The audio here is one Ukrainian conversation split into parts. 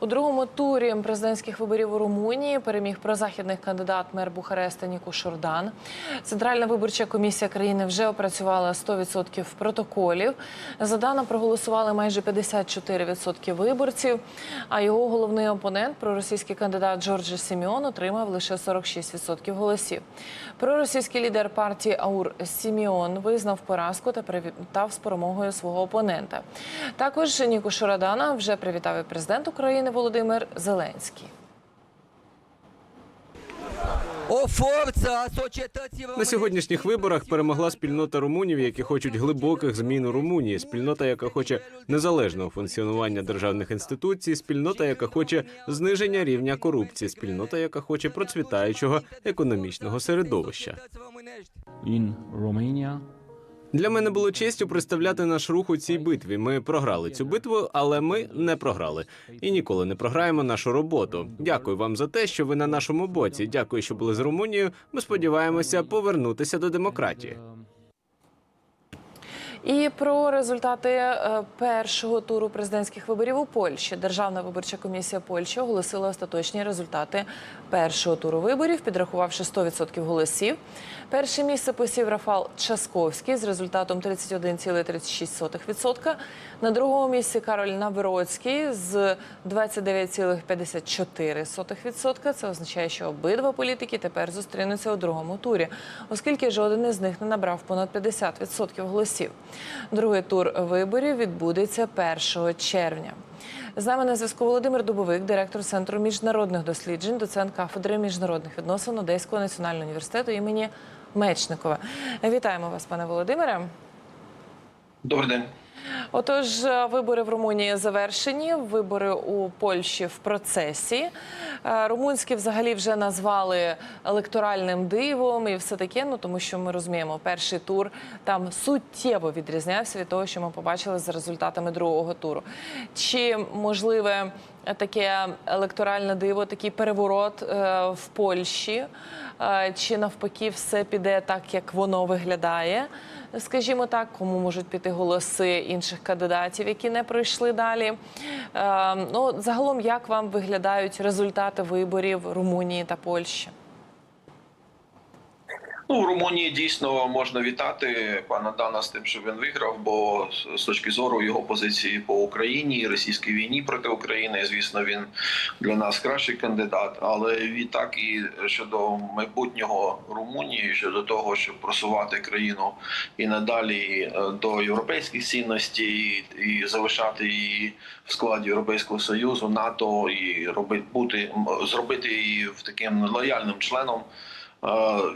У другому турі президентських виборів у Румунії переміг прозахідний кандидат мер Бухареста Ніку Шордан. Центральна виборча комісія країни вже опрацювала 100% протоколів. За Дана проголосували майже 54% виборців. А його головний опонент, проросійський кандидат Джорджі Сіміон, отримав лише 46% голосів. Проросійський лідер партії Аур Сіміон визнав поразку та привітав з перемогою свого опонента. Також Ніку Шорадана вже привітав і президент України Володимир Зеленський. На сьогоднішніх виборах перемогла спільнота румунів, які хочуть глибоких змін у Румунії. Спільнота, яка хоче незалежного функціонування державних інституцій, спільнота, яка хоче зниження рівня корупції, спільнота, яка хоче процвітаючого економічного середовища. in Romania. Для мене було честю представляти наш рух у цій битві. Ми програли цю битву, але ми не програли і ніколи не програємо нашу роботу. Дякую вам за те, що ви на нашому боці. Дякую, що були з Румунією. Ми сподіваємося повернутися до демократії. І про результати е, першого туру президентських виборів у Польщі. Державна виборча комісія Польщі оголосила остаточні результати першого туру виборів, підрахувавши 100% голосів. Перше місце посів Рафал Часковський з результатом 31,36%. На другому місці Кароль Навроцький з 29,54%. Це означає, що обидва політики тепер зустрінуться у другому турі, оскільки жоден із них не набрав понад 50% голосів. Другий тур виборів відбудеться 1 червня. З нами на зв'язку Володимир Дубовик, директор Центру міжнародних досліджень, доцент кафедри міжнародних відносин Одеського національного університету імені Мечникова. Вітаємо вас, пане Володимире. Добрий день. Отож, е, вибори в Румунії завершені. Вибори у Польщі в процесі. Е, Румунські взагалі вже назвали електоральним дивом і все таке. Ну тому що ми розуміємо, перший тур там суттєво відрізнявся від того, що ми побачили за результатами другого туру. Чи можливе таке електоральне диво, такий переворот е, в Польщі? Е, Чи навпаки все піде так, як воно виглядає? скажімо так, кому можуть піти голоси інших кандидатів, які не пройшли далі. Е, ну, загалом, як вам виглядають результати виборів Румунії та Польщі? Ну, в Румунії дійсно можна вітати пана Дана з тим, що він виграв. Бо з- точки зору його позиції по Україні російській війні проти України, звісно, він для нас кращий кандидат. Але відтак і щодо майбутнього Румунії, щодо того, щоб просувати країну і надалі е, до європейських цінностей, і залишати її в складі Європейського союзу, НАТО і робити бути зробити її в таким лояльним членом. Е,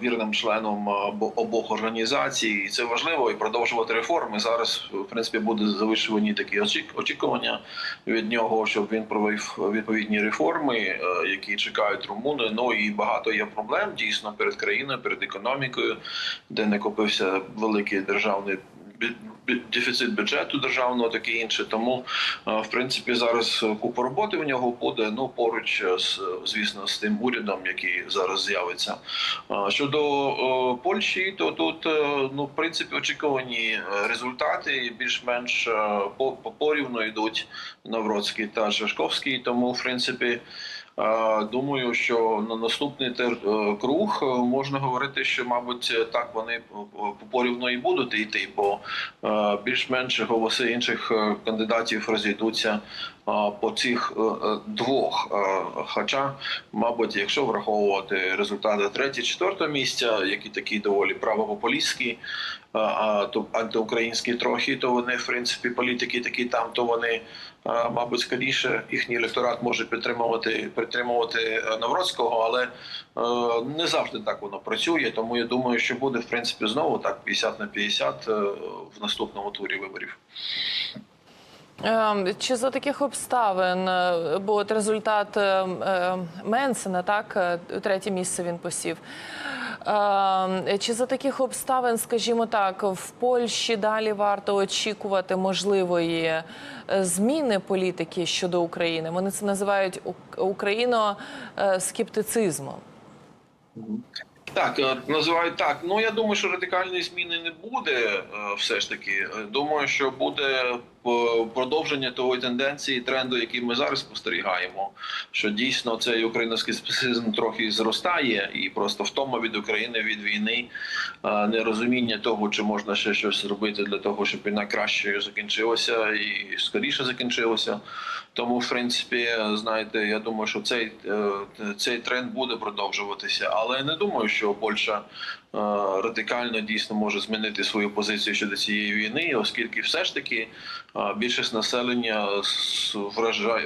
вірним членом обо- обох організацій. І це важливо і продовжувати реформи. Зараз в принципі буде завищувані такі очік- очікування від нього, щоб він провів відповідні реформи, е, які чекають румуни. Ну і багато є проблем дійсно перед країною, перед економікою, де не копився великий державний. Дефіцит бюджету державного, таке інше. Тому, е, в принципі, зараз купа роботи в нього буде. Ну поруч з звісно з тим урядом, який зараз з'явиться. Щодо е, Польщі, то тут е, ну в принципі очікувані е, результати більш-менш е, по, по порівну йдуть Навроцький та Шашковський. Тому, в принципі, е, думаю, що на наступний е, круг е, можна говорити, що, мабуть, е, так вони порівно і будуть йти, бо е, більш-менш голоси інших е, кандидатів розійдуться е, по цих е, е, двох. Е, Хоча мабуть, якщо враховувати результати третє, четвертого місця, які такі доволі правопопулістські, а, то антиукраїнські трохи, то вони, в принципі, політики такі там, то вони, мабуть, скоріше їхній електорат може підтримувати підтримувати Навроцького, але не завжди так воно працює. Тому я думаю, що буде в принципі знову так 50 на 50 е, в наступному турі виборів. Е, Чи за таких обставин, е, бо результат е, е, Менсена, так, третє місце він посів. Е, Чи за таких обставин, скажімо так, в Польщі далі варто очікувати можливої зміни політики щодо України? Вони це називають ук- україно-скептицизмом. Так, називають так. Ну я думаю, що радикальної зміни не буде. Все ж таки, думаю, що буде продовження того тенденції тренду, який ми зараз спостерігаємо, що дійсно цей український скептицизм трохи зростає, і просто втома від України від війни, нерозуміння того, чи можна ще щось зробити для того, щоб війна краще закінчилася і скоріше закінчилася. Тому, в принципі, знаєте, я думаю, що цей, е, цей тренд буде продовжуватися, але я не думаю, що Польща радикально дійсно може змінити свою позицію щодо цієї війни, оскільки все ж таки е, більшість населення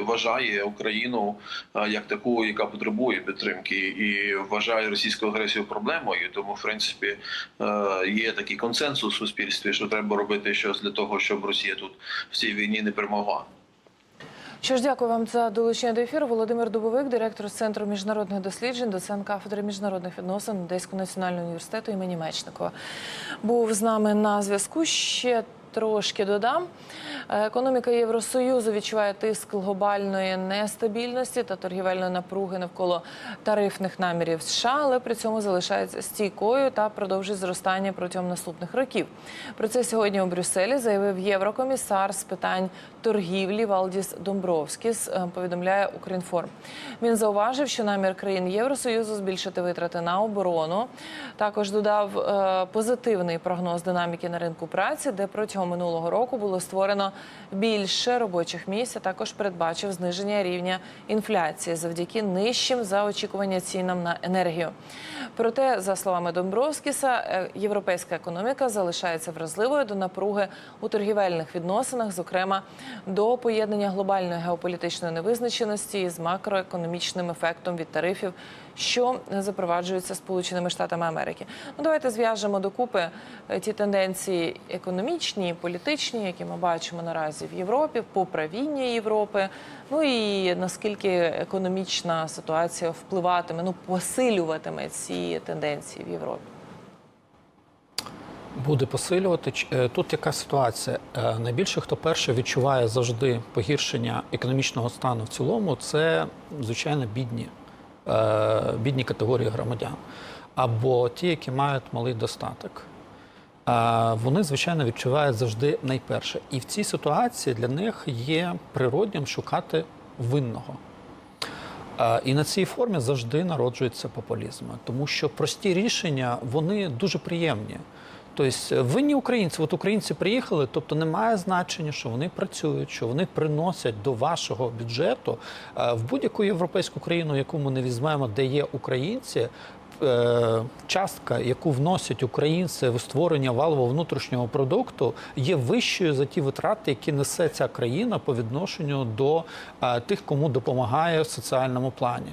вважає Україну е, як таку, яка потребує підтримки, і вважає російську агресію проблемою. Тому, в принципі, е, є такий консенсус у суспільстві, що треба робити щось для того, щоб Росія тут в цій війні не перемогла. Що ж, дякую вам за долучення до ефіру. Володимир Дубовик, директор Центру міжнародних досліджень, доцент кафедри міжнародних відносин Одеського національного університету імені Мечникова. Був з нами на зв'язку. Ще трошки додам. Е, Економіка Євросоюзу відчуває тиск глобальної нестабільності та торгівельної напруги навколо тарифних намірів США, але при цьому залишається стійкою та продовжує зростання протягом наступних років. Про це сьогодні у Брюсселі заявив єврокомісар з питань торгівлі Валдіс Домбровскіс, е, повідомляє Укрінформ. Він зауважив, що намір країн Євросоюзу збільшити витрати на оборону. Також додав е, позитивний прогноз динаміки на ринку праці, де протягом минулого року було створено більше робочих місць. а Також передбачив зниження рівня інфляції завдяки нижчим за очікування цінам на енергію. Проте, за словами Домбровскіса, е, європейська економіка залишається вразливою до напруги у торгівельних відносинах, зокрема до поєднання глобальної геополітичної невизначеності з макроекономічним ефектом від тарифів, що запроваджуються Сполученими Штатами Америки. Ну давайте зв'яжемо докупи е, ті тенденції економічні, політичні, які ми бачимо наразі в Європі, по правіння Європи. Ну і наскільки економічна ситуація впливатиме, ну посилюватиме ці тенденції в Європі. Буде посилювати. Е, Тут яка ситуація? Е, Найбільше, хто перше відчуває завжди погіршення економічного стану в цілому, це звичайно бідні, бідні категорії громадян або ті, які мають малий достаток. Е, Вони, звичайно, відчувають завжди найперше. І в цій ситуації для них є природнім шукати винного. Е, І на цій формі завжди народжується популізм, тому що прості рішення вони дуже приємні. Тобто винні українці, от українці приїхали, тобто немає значення, що вони працюють, що вони приносять до вашого бюджету Е, в будь-яку європейську країну, яку ми не візьмемо, де є українці. е, Частка, яку вносять українці в створення валового внутрішнього продукту, є вищою за ті витрати, які несе ця країна по відношенню до е, тих, кому допомагає в соціальному плані.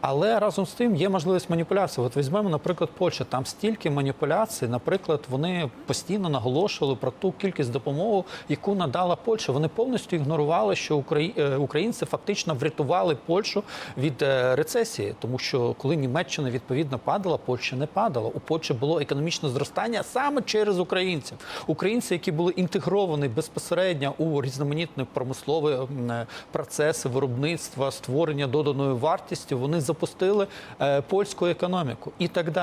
Але разом з тим є можливість маніпуляції. От візьмемо, наприклад, Польща. Там стільки маніпуляцій. Наприклад, вони постійно наголошували про ту кількість допомоги, яку надала Польща. Вони повністю ігнорували, що е, українці фактично врятували Польщу від е, рецесії, тому що коли Німеччина відповідно падала, Польща не падала. У Польщі було економічне зростання саме через українців. Українці, які були інтегровані безпосередньо у різноманітні промислові е, процеси виробництва, створення доданої вартості, вони запустили е, польську економіку і так далі.